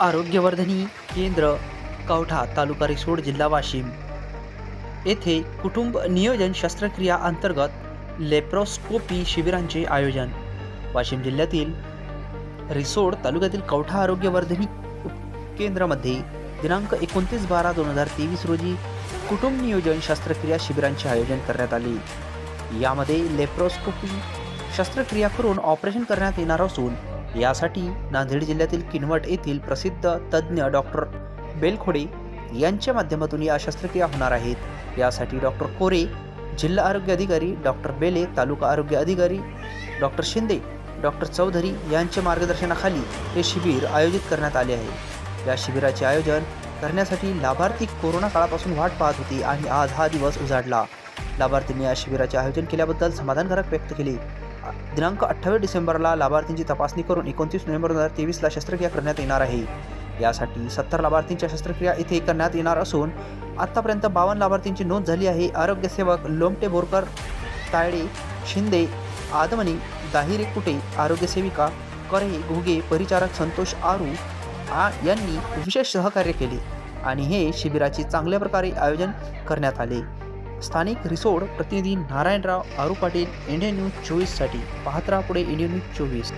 आरोग्यवर्धनी केंद्र कवठा तालुका रिसोड जिल्हा वाशिम. येथे कुटुंब नियोजन शस्त्रक्रिया अंतर्गत लेप्रोस्कोपी शिबिरांचे आयोजन. वाशिम जिल्ह्यातील रिसोड तालुक्यातील कवठा आरोग्यवर्धनी केंद्रामध्ये दिनांक एकोणतीस बारा दोन हजार तेवीस रोजी कुटुंब नियोजन शस्त्रक्रिया शिबिरांचे आयोजन करण्यात आले. यामध्ये लेप्रोस्कोपी शस्त्रक्रिया करून ऑपरेशन करण्यात येणार असून यासाठी नांदेड जिल्ह्यातील किनवट येथील प्रसिद्ध तज्ज्ञ डॉक्टर बेलखोडे यांच्या माध्यमातून या शस्त्रक्रिया होणार आहेत. यासाठी डॉक्टर कोरे जिल्हा आरोग्य अधिकारी डॉक्टर बेले तालुका आरोग्य अधिकारी डॉक्टर शिंदे डॉक्टर चौधरी यांच्या मार्गदर्शनाखाली हे शिबिर आयोजित करण्यात आले आहे. या शिबिराचे आयोजन करण्यासाठी लाभार्थी कोरोना काळापासून वाट पाहत होती आणि आज हा दिवस उजाडला. लाभार्थींनी या शिबिराचे आयोजन केल्याबद्दल समाधानकारक व्यक्त केले. दिनांक अठ्ठावीस डिसेंबरला लाभार्थींची तपासणी करून एकोणतीस नोव्हेंबर दोन हजार तेवीसला शस्त्रक्रिया करण्यात येणार आहे. यासाठी सत्तर लाभार्थींच्या शस्त्रक्रिया इथे करण्यात येणार असून आत्तापर्यंत बावन्न लाभार्थींची नोंद झाली आहे. आरोग्यसेवक लोमटे बोरकर तायडे शिंदे आदमणी दाहिरे कुटे आरोग्यसेविका करे घुगे परिचारक संतोष आरू आ यांनी विशेष सहकार्य केले आणि हे शिबिराचे चांगल्या प्रकारे आयोजन करण्यात आले. स्थानिक रिसोड प्रतिनिधी नारायणराव आरू पाटील इंडियन न्यूज चोवीससाठी. पाहत राहा पुढे इंडियन न्यूज चोवीस.